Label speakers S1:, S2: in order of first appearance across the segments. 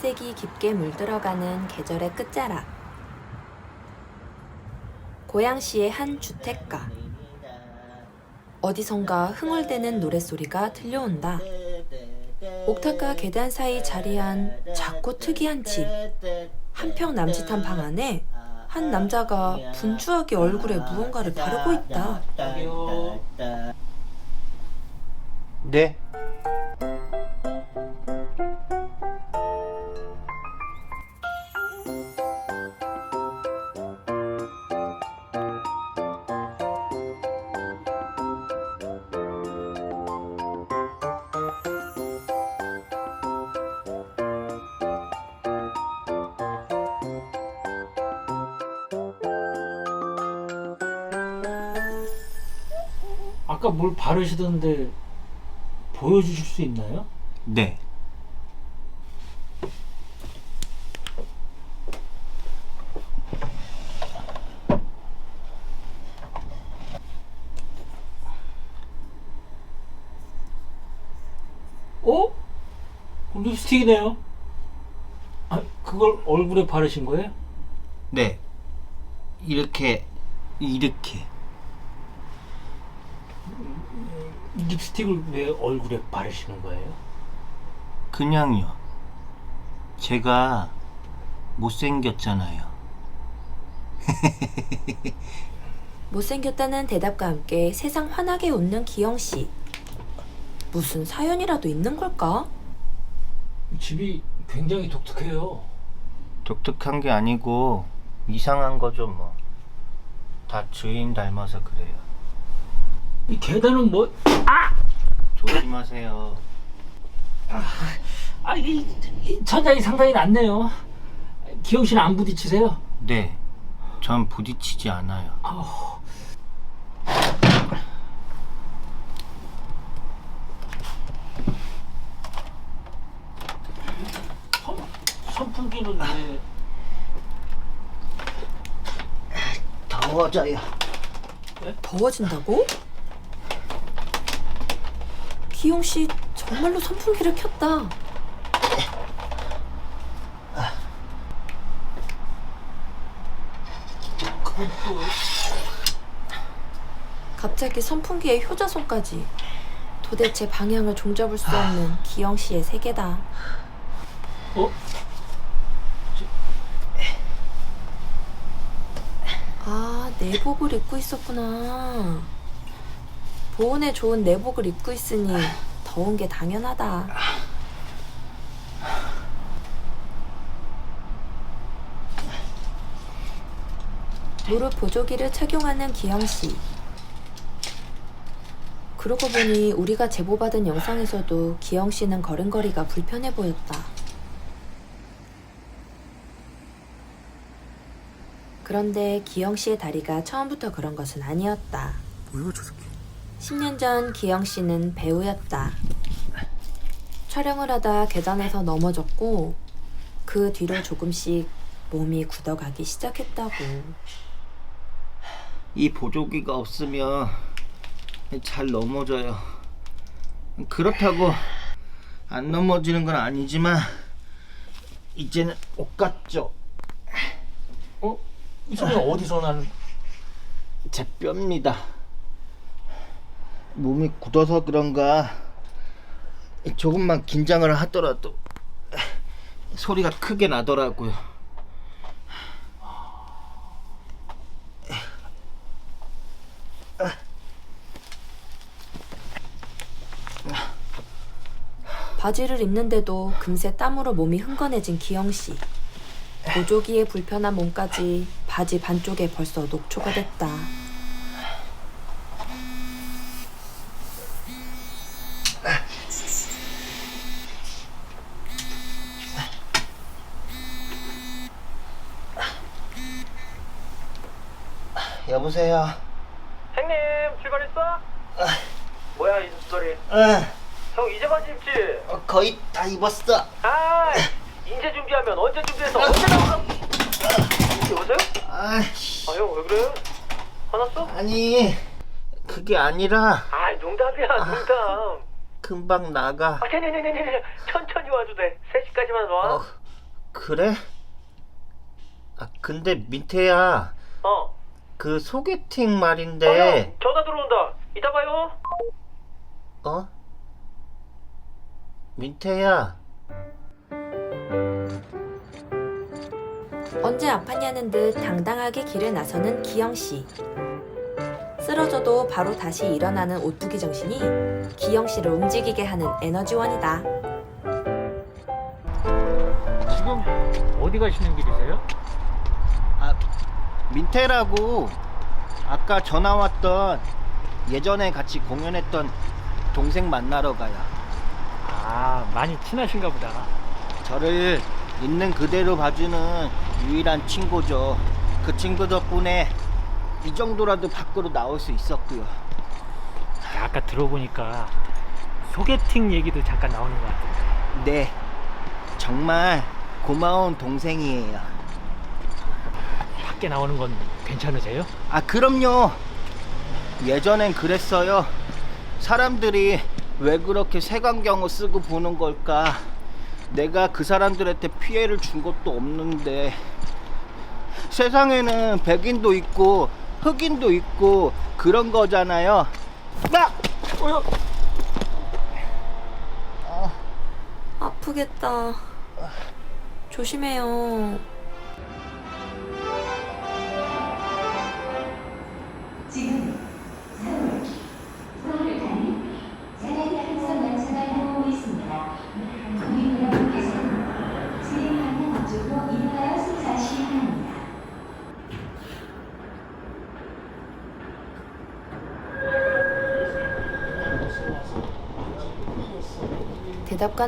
S1: 가을색이 깊게 물들어가는 계절의 끝자락. 고양시의 한 주택가. 어디선가 흥얼대는 노랫소리가 들려온다. 옥탑과 계단 사이 자리한 작고 특이한 집. 한 평 남짓한 방 안에 한 남자가 분주하게 얼굴에 무언가를 바르고 있다.
S2: 네.
S3: 아까 뭘 바르시던데 보여주실 수 있나요?
S2: 네.
S3: 어? 립스틱이네요. 아, 그걸 얼굴에 바르신 거예요?
S2: 네. 이렇게 이렇게
S3: 립스틱을 왜 얼굴에 바르시는 거예요?
S2: 그냥요. 제가 못생겼잖아요.
S1: 못생겼다는 대답과 함께 세상 환하게 웃는 기영 씨. 무슨 사연이라도 있는 걸까?
S3: 집이 굉장히 독특해요.
S2: 독특한 게 아니고 이상한 거죠 뭐. 다 주인 닮아서 그래요.
S3: 이 계단은 뭐?
S2: 조심하세요.
S3: 아, 이, 이 천장이 상당히 낮네요. 기영 씨는 안 부딪히세요?
S2: 네. 전 부딪히지 않아요.
S3: 아우. 선, 선풍기는 왜?
S2: 더워져요.
S1: 더워진다고? 기용 씨 정말로 선풍기를 켰다. 갑자기 선풍기에 효자손까지. 도대체 방향을 종잡을 수 없는 기영 씨의 세계다.
S3: 어?
S1: 아, 내복을 입고 있었구나. 보온에 좋은 내복을 입고 있으니 더운 게 당연하다. 무릎 보조기를 착용하는 기영 씨. 그러고 보니 우리가 제보받은 영상에서도 기영 씨는 걸음걸이가 불편해 보였다. 그런데 기영 씨의 다리가 처음부터 그런 것은 아니었다.
S2: 뭐야 저 새끼.
S1: 10년 전 기영 씨는 배우였다. 촬영을 하다 계단에서 넘어졌고 그 뒤로 조금씩 몸이 굳어가기 시작했다고.
S2: 이 보조기가 없으면 잘 넘어져요. 그렇다고 안 넘어지는 건 아니지만 이제는 옷 같죠.
S3: 어? 이 소리 는 어디서 나는?
S2: 제 뼈입니다. 몸이 굳어서 그런가 조금만 긴장을 하더라도 소리가 크게 나더라고요.
S1: 바지를 입는데도 금세 땀으로 몸이 흥건해진 기영 씨. 보조기의 불편한 몸까지 바지 반쪽에 벌써 녹초가 됐다.
S2: 여보세요.
S4: 형님 출발했어? 뭐야 이 소리?
S2: 응,
S4: 형 이제 바지 입지?
S2: 어, 거의 다 입었어.
S4: 아 이제 준비하면 언제 준비해서 언제 나오나? 여보세요?
S2: 아이씨,
S4: 아형 왜 그래? 화났어?
S2: 아니 그게 아니라
S4: 아 농담이야 농담.
S2: 금방 나가.
S4: 아, 네네네네네. 천천히 와도 돼. 3시까지만 와.
S2: 어, 그래? 아, 근데 민태야,
S4: 어.
S2: 그 소개팅 말인데,
S4: 전화 들어온다. 이따 봐요.
S2: 어? 민태야,
S1: 언제 아팠냐는 듯 당당하게 길을 나서는 기영 씨. 쓰러져도 바로 다시 일어나는 오뚜기 정신이 기영 씨를 움직이게 하는 에너지원이다.
S3: 지금 어디 가시는 길이세요?
S2: 아, 민태라고 아까 전화 왔던 예전에 같이 공연했던 동생 만나러 가요.
S3: 아 많이 친하신가 보다.
S2: 저를 있는 그대로 봐주는 유일한 친구죠. 그 친구 덕분에 이 정도라도 밖으로 나올 수 있었고요.
S3: 아까 들어보니까 소개팅 얘기도 잠깐 나오는 것 같은데.
S2: 네, 정말 고마운 동생이에요.
S3: 밖에 나오는 건 괜찮으세요?
S2: 아, 그럼요. 예전엔 그랬어요. 사람들이 왜 그렇게 색안경을 쓰고 보는 걸까? 내가 그 사람들한테 피해를 준 것도 없는데 세상에는 백인도 있고 흑인도 있고 그런 거잖아요. 나! 어여!
S1: 아프겠다. 조심해요.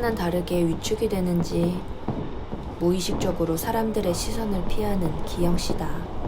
S1: 대답과는 다르게 위축이 되는지 무의식적으로 사람들의 시선을 피하는 기영 씨다.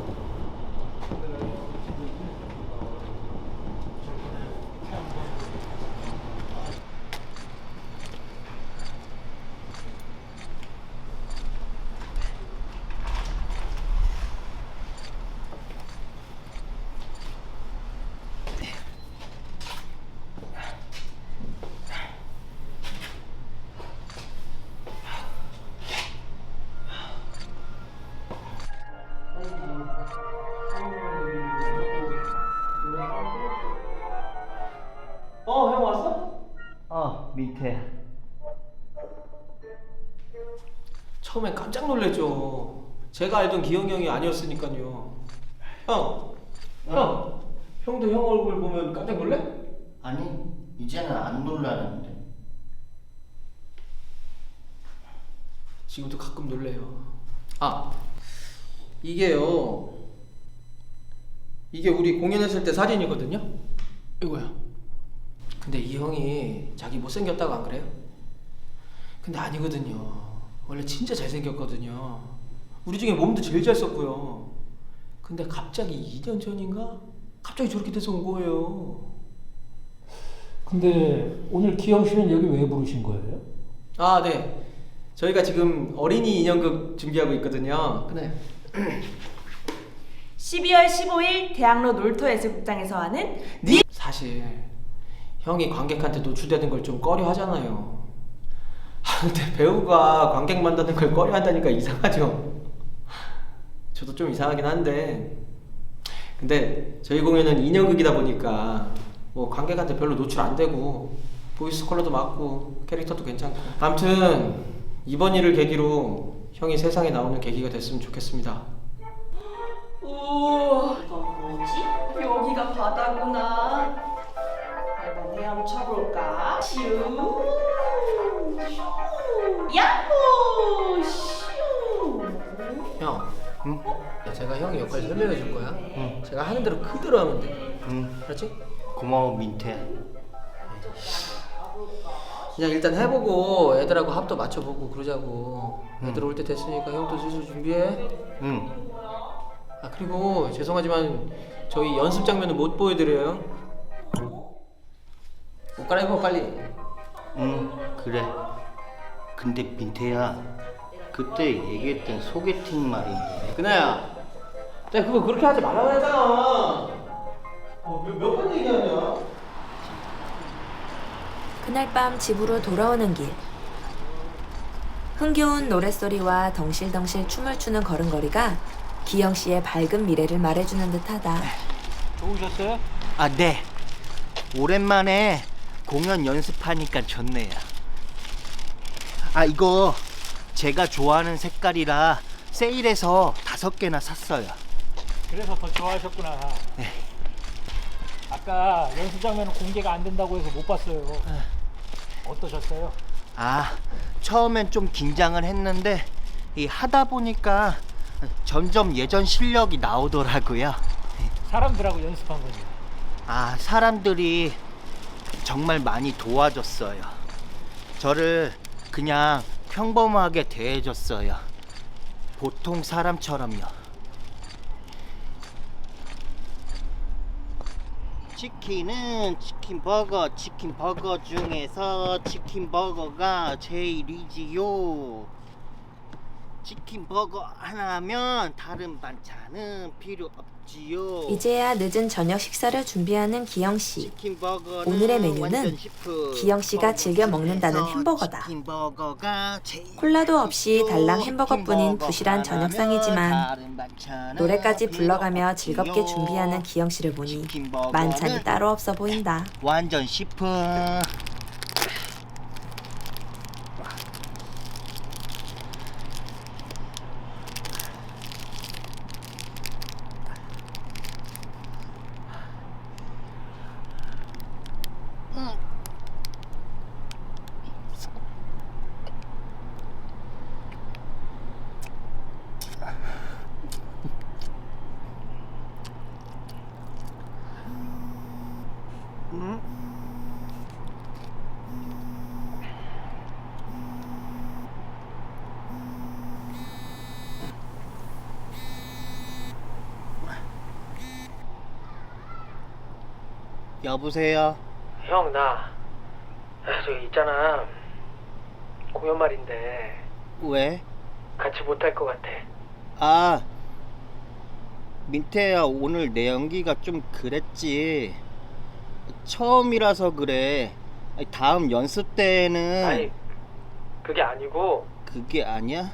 S5: 제가 알던 기영이 형이 아니었으니까요. 형, 형, 형도 형 얼굴 보면 깜짝 놀래?
S2: 아니, 이제는 안 놀라는데.
S5: 지금도 가끔 놀래요. 아, 이게요. 이게 우리 공연했을 때 사진이거든요. 이거야. 근데 이 형이 자기 못생겼다고 안 그래요? 근데 아니거든요. 원래 진짜 잘생겼거든요. 우리 중에 몸도 제일 잘 썼고요. 근데 갑자기 2년 전인가? 갑자기 저렇게 돼서 온 거예요.
S3: 근데 오늘 기영 씨는 여기 왜 부르신 거예요?
S5: 아, 네. 저희가 지금 어린이 인형극 준비하고 있거든요. 근데
S6: 12월 15일 대학로 놀토 예술극장에서 하는
S5: 사실 형이 관객한테 노출되는 걸 좀 꺼려 하잖아요. 아, 근데 배우가 관객 만나는 걸 꺼려 한다니까 이상하죠. 저도 좀 이상하긴 한데. 근데 저희 공연은 인형극이다 보니까 뭐 관객한테 별로 노출 안 되고 보이스 컬러도 맞고 캐릭터도 괜찮고. 아무튼 이번 일을 계기로 형이 세상에 나오는 계기가 됐으면 좋겠습니다.
S6: 오 뭐지? 여기가 바다구나 한번 헤엄쳐볼까? 슈 슈. 야호
S2: 응?
S5: 야, 제가 형이 역할 설명해 줄 거야. 제가 하는 대로 그대로 하면 돼.
S2: 응,
S5: 그렇지?
S2: 고마워, 민태.
S5: 그냥 일단 해보고 애들하고 합도 맞춰보고 그러자고. 애들 올 때 됐으니까 형도 슬슬 준비해.
S2: 응,
S5: 아 그리고 죄송하지만 저희 연습 장면은 못 보여드려요. 옷 갈아입어 빨리.
S2: 응, 그래. 근데 민태야, 그때 얘기했던 소개팅 말인데.
S5: 그나야, 내가 그거 그렇게 하지 말라고 했잖아. 어, 몇번 얘기하냐?
S1: 그날 밤 집으로 돌아오는 길. 흥겨운 노랫소리와 덩실덩실 춤을 추는 걸음걸이가 기영 씨의 밝은 미래를 말해주는 듯하다.
S3: 좋으셨어요?
S2: 아, 네. 오랜만에 공연 연습하니까 좋네요. 아, 이거 제가 좋아하는 색깔이라 세일해서 다섯 개나 샀어요.
S3: 그래서 더 좋아하셨구나. 아까 연습 장면은 공개가 안 된다고 해서 못 봤어요. 어떠셨어요?
S2: 아, 처음엔 좀 긴장을 했는데 이 하다 보니까 점점 예전 실력이 나오더라고요.
S3: 사람들하고 연습한 거지.
S2: 아, 사람들이 정말 많이 도와줬어요. 저를 그냥 평범하게 대해줬어요. 보통 사람처럼요. 치킨은 치킨 버거, 치킨 버거 중에서 치킨 버거가 제일이지요. 치킨 버거 하나면 다른 반찬은 필요 없지요.
S1: 이제야 늦은 저녁 식사를 준비하는 기영 씨.
S2: 치킨 버거는
S1: 오늘의 메뉴는. 기영 씨가 즐겨 먹는다는
S2: 버거
S1: 햄버거다. 콜라도 없이. 달랑 햄버거뿐인 부실한 저녁상이지만 노래까지 불러가며 즐겁게. 준비하는 기영 씨를 보니 만찬이 따로 없어 보인다.
S2: 완전 시프. 여보세요.
S4: 형, 나. 아, 저기 있잖아. 공연 말인데
S2: 왜?
S4: 같이 못할 것 같아.
S2: 아, 민태야, 오늘 내 연기가 좀 그랬지. 처음이라서 그래. 아니, 다음 연습 때는
S4: 아니, 그게 아니고
S2: 그게 아니야?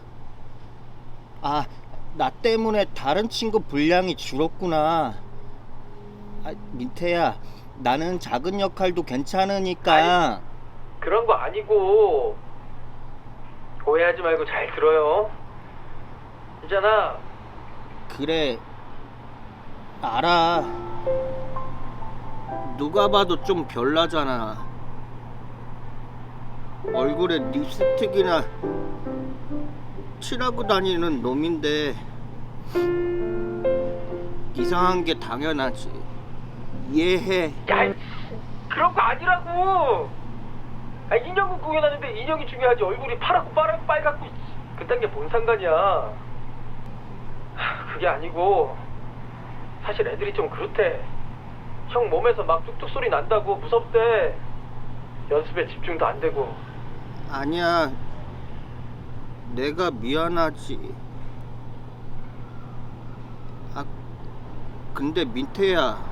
S2: 아, 나 때문에 다른 친구 분량이 줄었구나. 아, 민태야, 나는 작은 역할도 괜찮으니까.
S4: 그런 거 아니고 오해하지 말고 잘 들어요. 있잖아.
S2: 그래, 알아. 누가 봐도 좀 별나잖아. 얼굴에 립스틱이나 칠하고 다니는 놈인데 이상한 게 당연하지. 이해해.
S4: 야, 이 그런 거 아니라고. 아, 인형은 공연하는데 인형이 중요하지. 얼굴이 파랗고 빨, 빨갛고 그딴 게 뭔 상관이야. 하, 그게 아니고 사실 애들이 좀 그렇대. 형 몸에서 막 뚝뚝 소리 난다고 무섭대. 연습에 집중도 안 되고.
S2: 아니야. 내가 미안하지. 아, 근데 민태야.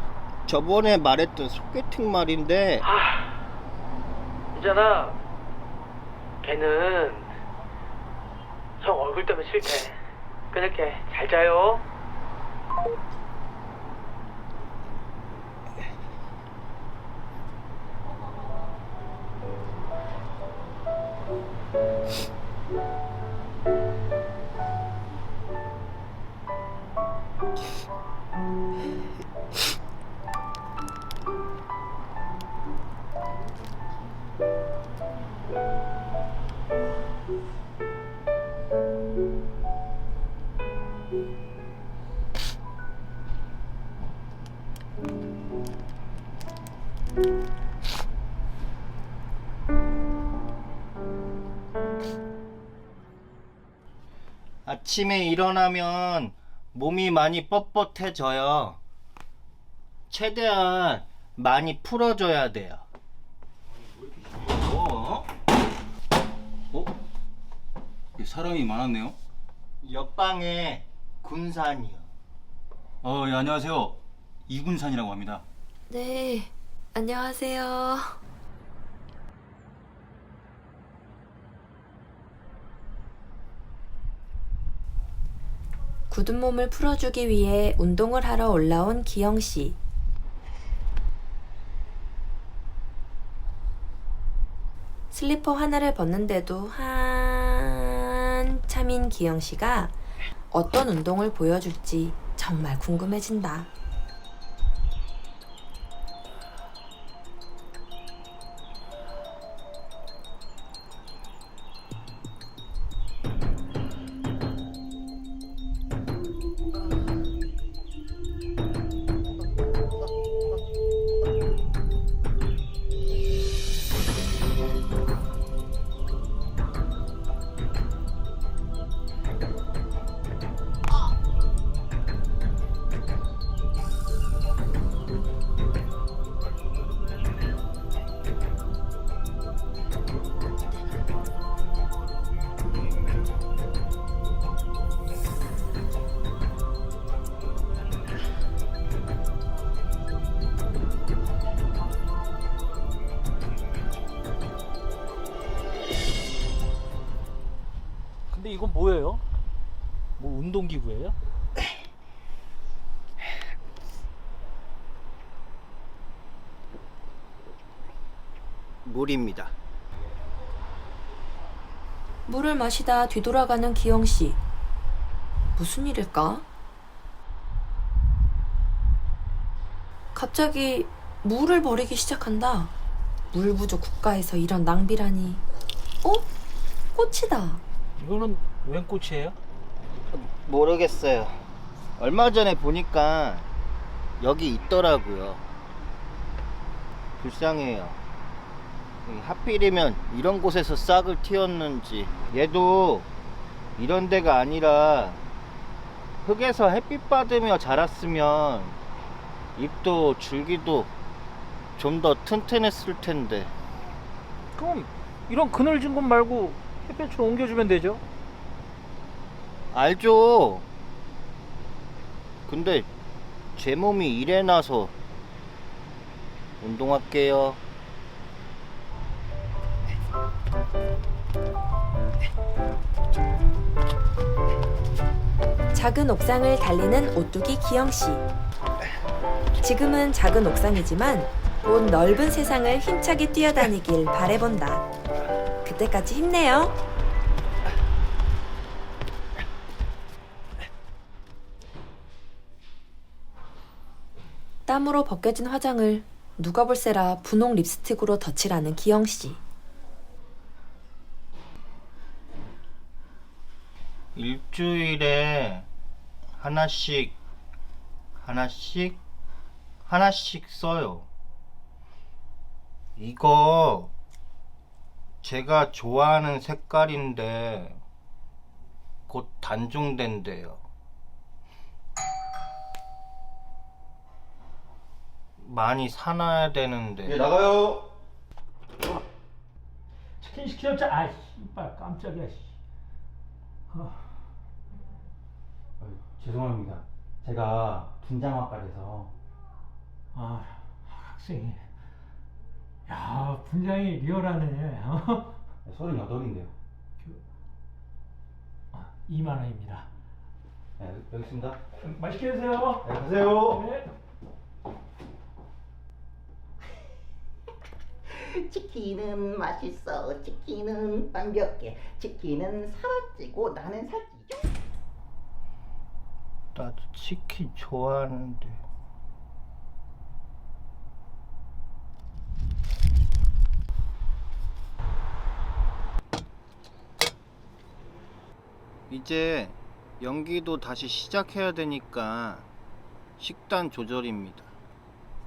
S2: 저번에 말했던 소개팅 말인데
S4: 아, 있잖아. 걔는 형 얼굴 때문에 싫대. 끊을게. 잘 자요.
S2: 아침에 일어나면 몸이 많이 뻣뻣해져요. 최대한 많이 풀어줘야 돼요.
S7: 어? 어? 예, 사람이 많았네요.
S2: 옆방에 군산이요.
S7: 어, 예, 안녕하세요. 이군산이라고 합니다.
S1: 네, 안녕하세요. 굳은 몸을 풀어주기 위해 운동을 하러 올라온 기영 씨. 슬리퍼 하나를 벗는데도 한참인 기영 씨가 어떤 운동을 보여줄지 정말 궁금해진다.
S3: 뭐 운동기구예요?
S2: 물입니다.
S1: 물을 마시다 뒤돌아가는 기영 씨. 무슨 일일까? 갑자기 물을 버리기 시작한다. 물 부족 국가에서 이런 낭비라니. 어? 꽃이다.
S3: 이거는 웬 꽃이에요?
S2: 모르겠어요. 얼마 전에 보니까 여기 있더라고요. 불쌍해요. 이 하필이면 이런 곳에서 싹을 틔웠는지 얘도 이런 데가 아니라 흙에서 햇빛 받으며 자랐으면 잎도 줄기도 좀 더 튼튼했을 텐데
S3: 그럼 이런 그늘진 곳 말고 햇볕으로 옮겨주면 되죠?
S2: 알죠. 근데 제 몸이 이래 나서 운동할게요.
S1: 작은 옥상을 달리는 오뚜기 기영 씨. 지금은 작은 옥상이지만 곧 넓은 세상을 힘차게 뛰어다니길 바래본다. 그때까지 힘내요. 땀으로 벗겨진 화장을 누가 볼세라 분홍 립스틱으로 덧칠하는 기영 씨.
S2: 일주일에 하나씩 하나씩 하나씩 써요. 이거 제가 좋아하는 색깔인데 곧 단종된대요. 많이 사놔야 되는데.
S7: 나가요.
S3: 치킨 시켰자 아 씨발 깜짝이야 씨.
S8: 죄송합니다. 제가 분장학과에서
S3: 아 학생이 야 분장이 리얼하네 어?
S8: 38인데요.
S3: 아, 2만 원입니다
S8: 네, 여기 있습니다.
S3: 맛있게 드세요
S8: 네, 가세요.
S3: 네.
S9: 치킨은 맛있어. 치킨은 완벽해. 치킨은 살찌고 나는 살찌죠.
S2: 나도 치킨 좋아하는데. 이제 연기도 다시 시작해야 되니까 식단 조절입니다.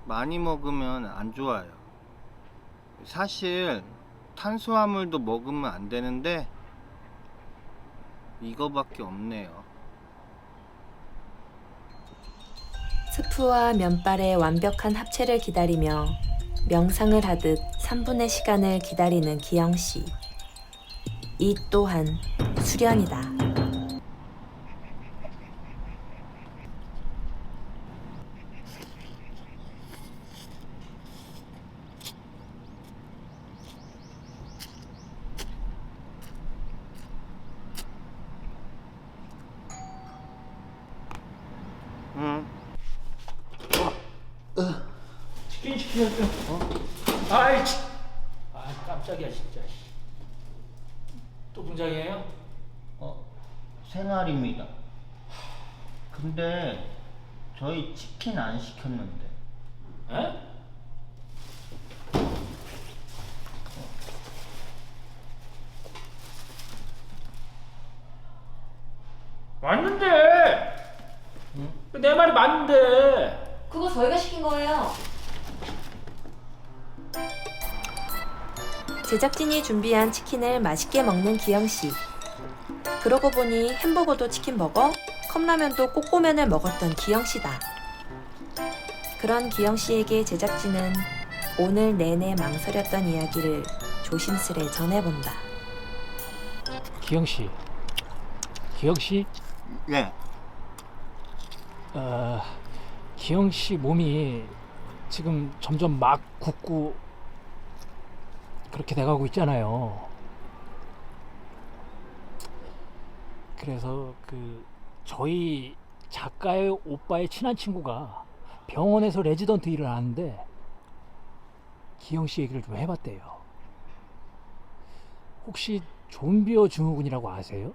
S2: 많이 먹으면 안 좋아요. 사실 탄수화물도 먹으면 안 되는데 이거밖에 없네요.
S1: 스프와 면발의 완벽한 합체를 기다리며 명상을 하듯 3분의 시간을 기다리는 기영 씨. 이 또한 수련이다. 응.
S3: 치킨 시키면서. 어? 아이, 치. 아, 깜짝이야, 진짜. 또 분장이에요?
S2: 어, 새날입니다. 근데 저희 치킨 안 시켰는데.
S3: 에? 내 말이 맞는데.
S1: 그거 저희가 시킨 거예요. 제작진이 준비한 치킨을 맛있게 먹는 기영 씨. 그러고 보니 햄버거도 치킨 버거, 컵라면도 꼬꼬면을 먹었던 기영 씨다. 그런 기영 씨에게 제작진은 오늘 내내 망설였던 이야기를 조심스레 전해본다.
S3: 기영 씨. 기영 씨,
S2: 예.
S3: 어, 기영 씨 몸이 지금 점점 막 굳고 그렇게 돼가고 있잖아요. 그래서 그 저희 작가의 오빠의 친한 친구가 병원에서 레지던트 일을 하는데 기영 씨 얘기를 좀 해봤대요. 혹시 좀비어 증후군이라고 아세요?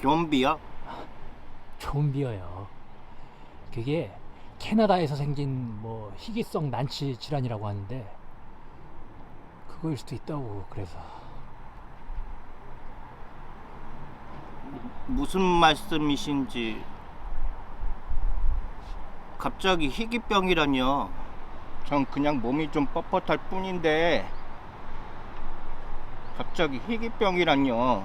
S2: 좀비요?
S3: 좀비어요. 그게 캐나다에서 생긴 뭐 희귀성 난치 질환이라고 하는데 그거일 수도 있다고 그래서.
S2: 무슨 말씀이신지 갑자기 희귀병이라뇨 전 그냥 몸이 좀 뻣뻣할 뿐인데 갑자기 희귀병이라뇨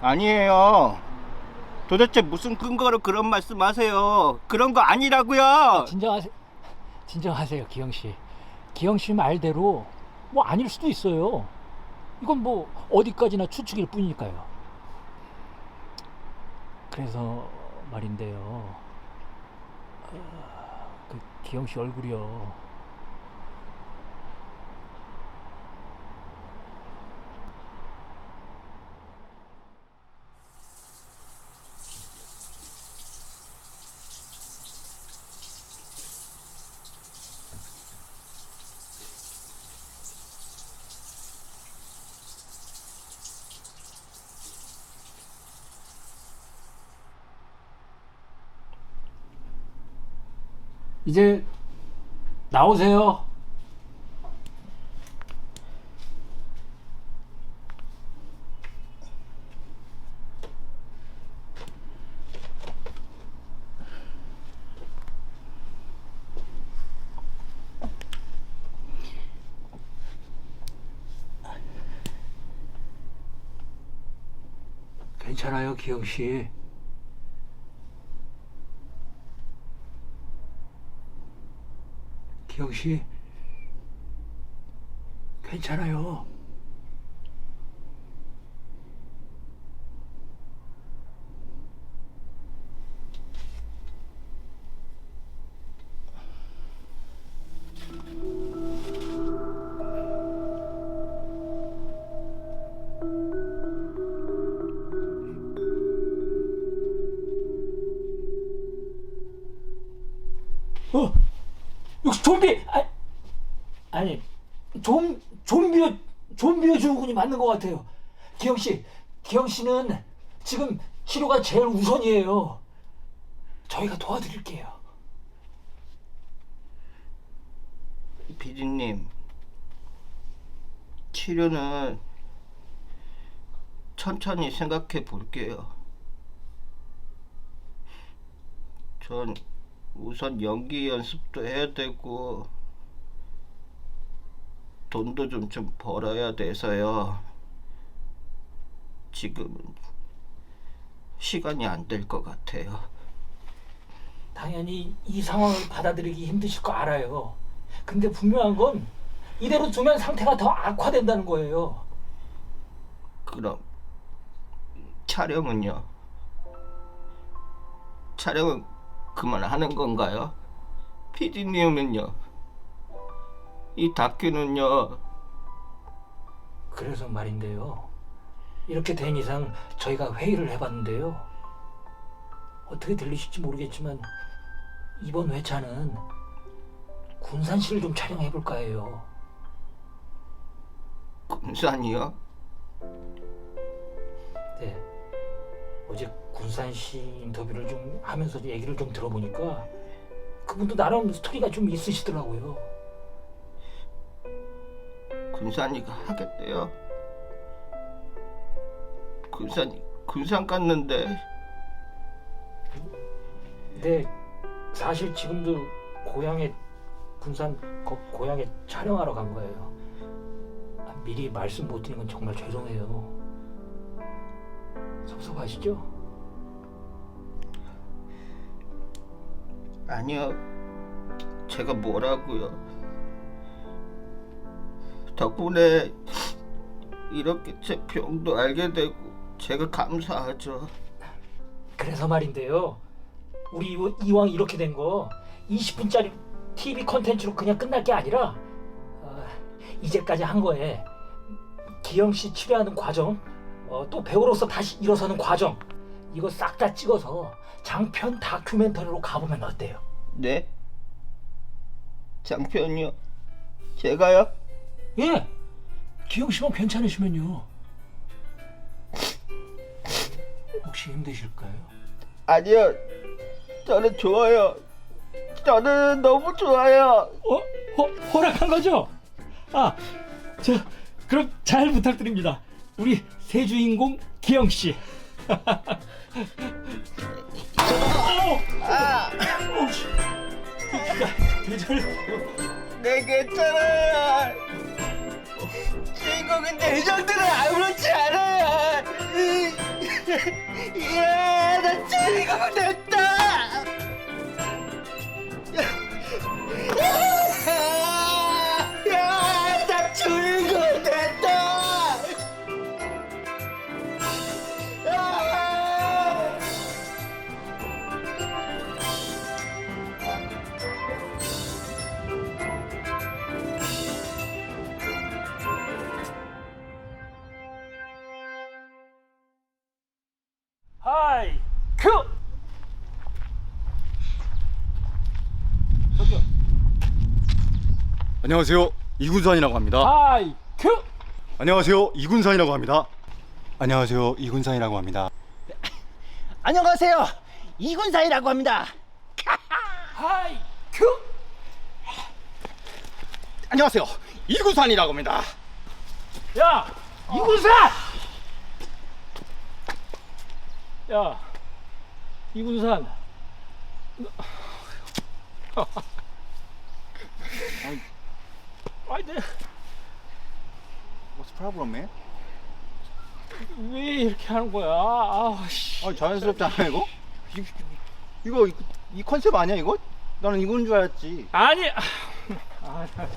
S2: 아니에요 도대체 무슨 근거로 그런 말씀하세요 그런 거 아니라고요
S3: 진정하세요. 진정하세요, 기영 씨. 기영 씨 말대로 뭐 아닐 수도 있어요. 이건 뭐 어디까지나 추측일 뿐이니까요. 그래서 말인데요. 어, 그 기영 씨 얼굴이요. 이제 나오세요. 괜찮아요, 기영 씨. 기영 씨, 괜찮아요. 어, 역시 좀비. 아, 아니, 좀 좀비어 좀비어 증후군이 맞는 것 같아요. 기영 씨, 기영 씨는 지금 치료가 제일 우선이에요. 저희가 도와드릴게요.
S2: 비디님 치료는 천천히 생각해 볼게요 전 우선 연기 연습도 해야 되고 돈도 좀좀 벌어야 돼서요 지금은 시간이 안 될 것 같아요
S3: 당연히 이 상황을 받아들이기 힘드실 거 알아요. 근데 분명한 건 이대로 두면 상태가 더 악화된다는 거예요.
S2: 그럼 촬영은요? 촬영은 그만하는 건가요? PD님은요? 이 다큐는요?
S3: 그래서 말인데요. 이렇게 된 이상 저희가 회의를 해봤는데요. 어떻게 들리실지 모르겠지만 이번 회차는 군산시를 좀 촬영해 볼까 해요.
S2: 군산이요?
S3: 어제 군산 시 인터뷰를 좀 하면서 얘기를 좀 들어보니까 그분도 나름 스토리가 좀 있으시더라고요.
S2: 군산이가 하겠대요. 군산이 군산 갔는데
S3: 근데 사실 지금도 고향에 군산 거, 고향에 촬영하러 간 거예요. 아, 미리 말씀 못 드린 건 정말 죄송해요. 섭섭하시죠?
S2: 아니요. 제가 뭐라고요? 덕분에 이렇게 제 병도 알게 되고 제가 감사하죠.
S3: 그래서 말인데요. 우리 이왕 이렇게 된 거 20분짜리 TV 컨텐츠로 그냥 끝날 게 아니라 어, 이제까지 한 거에 기영 씨 치료하는 과정, 어, 또 배우로서 다시 일어서는 과정 이거 싹 다 찍어서 장편 다큐멘터리로 가보면 어때요?
S2: 네? 장편이요? 제가요?
S3: 예, 기영 씨만 괜찮으시면요. 혹시 힘드실까요?
S2: 아니요. 저는 좋아요. 저는 너무 좋아요.
S3: 어? 허, 허락한 거죠? 아, 저 그럼 잘 부탁드립니다. 우리 새 주인공 기영 씨.
S2: 아,
S3: 어, 씨. 괜찮,
S2: 네 괜찮아요. 주인공인데 의정들은 아무렇지 않아요. 예, 나 주인공 됐다.
S3: 큐. 저기요.
S7: 안녕하세요. 이군산이라고 합니다.
S3: 하이 큐.
S7: 안녕하세요. 이군산이라고 합니다. 안녕하세요. 이군산이라고 합니다.
S2: 안녕하세요. 이군사이라고 합니다.
S3: 하이 큐.
S7: 안녕하세요. 이군산이라고 합니다.
S3: 야, 이군산! 야, 이군산. 아니, 내,
S7: What's the problem, man?
S3: 왜 이렇게 하는 거야? 아, 씨.
S7: 아, 자연스럽지 않아 이거? 이- 이거 이, 이 컨셉 아니야 이거? 나는 이건 줄 알았지.
S3: 아니. 아, 나-